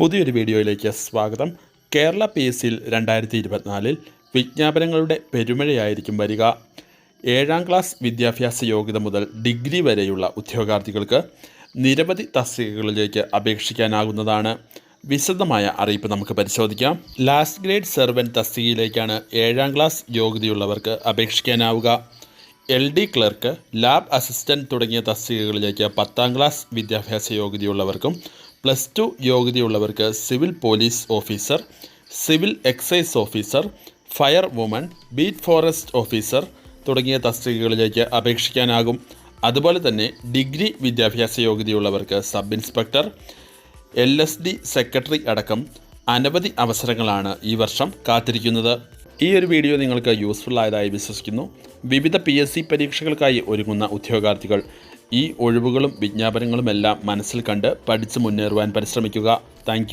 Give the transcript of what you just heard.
പുതിയൊരു വീഡിയോയിലേക്ക് സ്വാഗതം. കേരള പി എസ് സിയിൽ രണ്ടായിരത്തി ഇരുപത്തിനാലിൽ വിജ്ഞാപനങ്ങളുടെ പെരുമഴയായിരിക്കും വരിക. ഏഴാം ക്ലാസ് വിദ്യാഭ്യാസ യോഗ്യത മുതൽ ഡിഗ്രി വരെയുള്ള ഉദ്യോഗാർത്ഥികൾക്ക് നിരവധി തസ്തികകളിലേക്ക് അപേക്ഷിക്കാനാകുന്നതാണ്. വിശദമായ അറിയിപ്പ് നമുക്ക് പരിശോധിക്കാം. ലാസ്റ്റ് ഗ്രേഡ് സെർവന്റ് തസ്തികയിലേക്കാണ് ഏഴാം ക്ലാസ് യോഗ്യതയുള്ളവർക്ക് അപേക്ഷിക്കാനാവുക. L D clerk lab assistant തുടങ്ങിയ തസ്തികകളിലേക്ക് പത്താം ക്ലാസ് വിദ്യാഭ്യാസ യോഗ്യതയുള്ളവർക്കും plus two യോഗ്യതയുള്ളവർക്ക് civil police officer civil excise officer fire woman beat forest officer തുടങ്ങിയ തസ്തികകളിലേക്ക് അപേക്ഷിക്കാനാകും. അതുപോലെ തന്നെ ഡിഗ്രി വിദ്യാഭ്യാസ യോഗ്യതയുള്ളവർക്ക് sub inspector L S D secretary അടക്കം അനവധി അവസരങ്ങളാണ് ഈ വർഷം കാത്തിരിക്കുന്നത്. ഈ ഒരു വീഡിയോ നിങ്ങൾക്ക് യൂസ്ഫുൾ ആയതായി വിശ്വസിക്കുന്നു. വിവിധ പി എസ് സി പരീക്ഷകൾക്കായി ഒരുങ്ങുന്ന ഉദ്യോഗാർത്ഥികൾ ഈ ഒഴിവുകളും വിജ്ഞാപനങ്ങളുമെല്ലാം മനസ്സിൽ കണ്ട് പഠിച്ച് മുന്നേറുവാൻ പരിശ്രമിക്കുക. താങ്ക്